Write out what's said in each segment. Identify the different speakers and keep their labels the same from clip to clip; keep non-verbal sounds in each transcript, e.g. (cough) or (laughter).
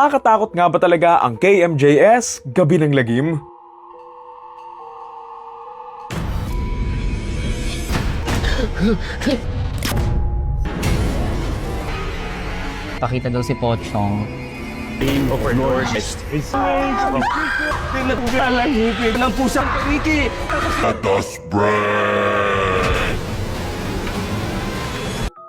Speaker 1: Nakakatakot nga ba talaga ang KMJS, Gabi ng Lagim?
Speaker 2: Pakita daw si Pochong.
Speaker 3: ng pusang pamiki.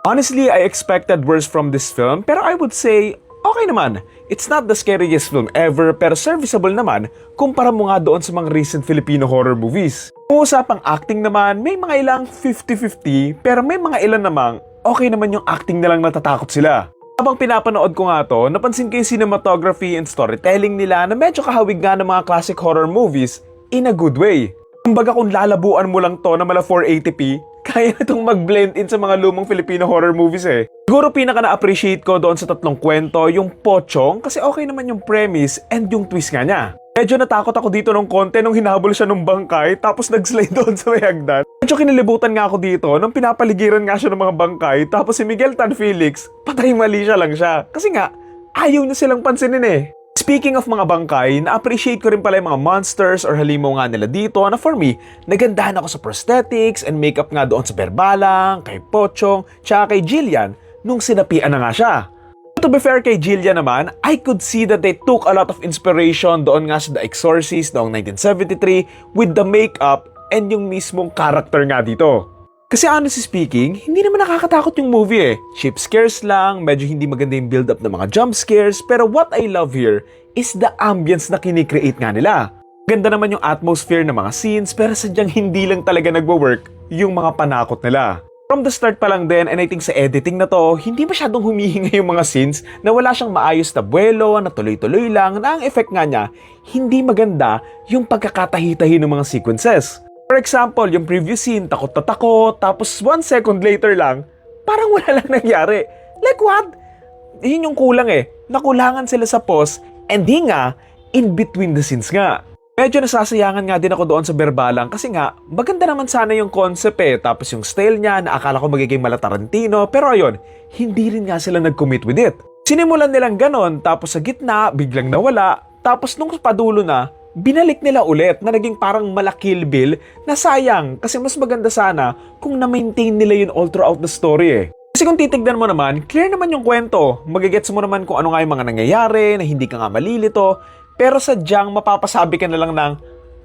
Speaker 1: Honestly, I expected worse from this film, pero I would say, okay naman. It's not the scariest film ever, pero serviceable naman kumpara mo nga doon sa mga recent Filipino horror movies. Kung usapang acting naman, may mga ilang 50-50, pero may mga ilan namang okay naman yung acting na lang natatakot sila. Habang pinapanood ko nga to, napansin ko yung cinematography and storytelling nila na medyo kahawig nga ng mga classic horror movies in a good way. Kumbaga kung lalabuan mo lang to na mala 480p, (laughs) kaya na itong mag-blend in sa mga lumang Filipino horror movies eh. Siguro pinaka na-appreciate ko doon sa tatlong kwento, yung Pochong, kasi okay naman yung premise and yung twist nga niya. Medyo natakot ako dito nung konti nung hinahabol siya nung bangkay tapos nag-slide (laughs) doon sa may hagdan. Medyo kinilibutan nga ako dito nung pinapaligiran nga siya ng mga bangkay tapos si Miguel Tan Felix, patay mali siya lang siya. Kasi nga, ayaw niya silang pansinin eh. Speaking of mga bangkay, na-appreciate ko rin pala yung mga monsters or halimaw nga nila dito na for me, nagandahan ako sa prosthetics and makeup nga doon sa Berbalang, kay Pochong, tsaka kay Jillian nung sinapian na nga siya. To be fair kay Jillian naman, I could see that they took a lot of inspiration doon nga sa The Exorcist noong 1973 with the makeup and yung mismong character nga dito. Kasi honestly speaking, hindi naman nakakatakot yung movie eh. Cheap scares lang, medyo hindi maganda yung build-up ng mga jump scares, pero what I love here is the ambience na kinikreate nga nila. Ganda naman yung atmosphere ng mga scenes, pero sadyang hindi lang talaga nagwo-work yung mga panakot nila. From the start pa lang din, and I think sa editing na to, hindi masyadong humihinga yung mga scenes na wala siyang maayos na buwelo, na tuloy-tuloy lang, na ang effect nga niya, hindi maganda yung pagkakatahi-tahi ng mga sequences. For example, yung previous scene, takot na takot, tapos one second later lang, parang wala lang nangyari. Like what? Yun yung kulang eh. Nakulangan sila sa pause, and di nga, in between the scenes nga. Medyo nasasayangan nga din ako doon sa Berbalang kasi nga, maganda naman sana yung concept eh. Tapos yung style niya na akala ko magiging mala Tarantino. Pero ayun, hindi rin nga sila nag-commit with it. Sinimulan nilang ganon, tapos sa gitna, biglang nawala. Tapos nung padulo na, binalik nila ulit na naging parang malakil bill na sayang kasi mas maganda sana kung na-maintain nila yun all throughout the story eh. Kasi kung titignan mo naman, clear naman yung kwento. Magigets mo naman kung ano nga yung mga nangyayari, na hindi ka nga malilito. Pero sadyang mapapasabi ka na lang ng,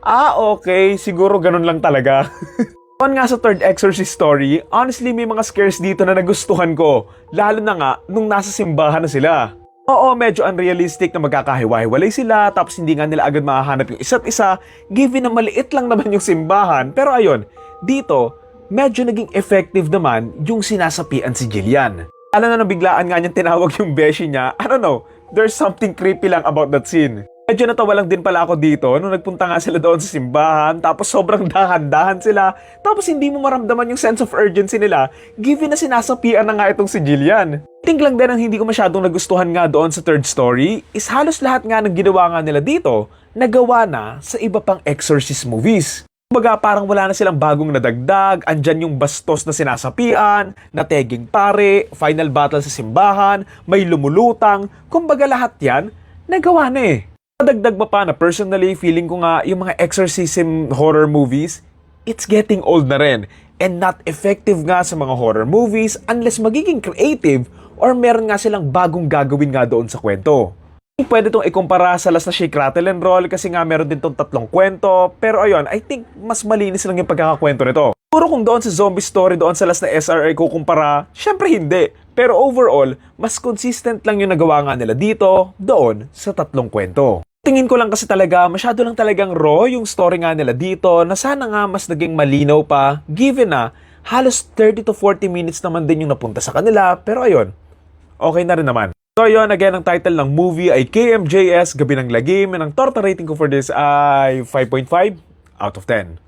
Speaker 1: ah okay, siguro ganun lang talaga. (laughs) On nga sa third exorcist story, honestly may mga scares dito na nagustuhan ko. Lalo na nga nung nasa simbahan na sila. Oo, medyo unrealistic na magkakahiwa-hiwalay sila tapos hindi nga nila agad mahahanap yung isa't isa given na maliit lang naman yung simbahan. Pero ayun, dito, medyo naging effective naman yung sinasapian si Jillian. Alam na nabiglaan nga niyang tinawag yung beshi niya, I don't know, there's something creepy lang about that scene. Medyo natawa lang din pala ako dito nung nagpunta nga sila doon sa simbahan tapos sobrang (laughs) dahan-dahan sila tapos hindi mo maramdaman yung sense of urgency nila given na sinasapian na nga itong si Jillian. Think lang din ang hindi ko masyadong nagustuhan nga doon sa third story is halos lahat nga ng ginawa nga nila dito nagawa na sa iba pang exorcist movies. Kumbaga parang wala na silang bagong nadagdag, andyan yung bastos na sinasapian, nateging pare, final battle sa simbahan, may lumulutang, kumbaga lahat yan, nagawa na eh. Nadagdag pa pa na personally, feeling ko nga yung mga exorcism horror movies, it's getting old na rin. And not effective nga sa mga horror movies unless magiging creative or meron nga silang bagong gagawin nga doon sa kwento. Pwede itong ikumpara sa last na Shake, Rattle and Roll kasi nga meron din tong tatlong kwento. Pero ayun, I think mas malinis lang yung pagkakakwento nito. Puro kung doon sa zombie story doon sa last na SRA kukumpara, syempre hindi. Pero overall, mas consistent lang yung nagawa nga nila dito, doon, sa tatlong kwento. Tingin ko lang kasi talaga, masyado lang talagang raw yung story nga nila dito na sana nga mas naging malinaw pa given na halos 30 to 40 minutes naman din yung napunta sa kanila. Pero ayun, okay na rin naman. So yun, again, ang title ng movie ay KMJS, Gabi ng Lagim, and ang torta rating ko for this ay 5.5 out of 10.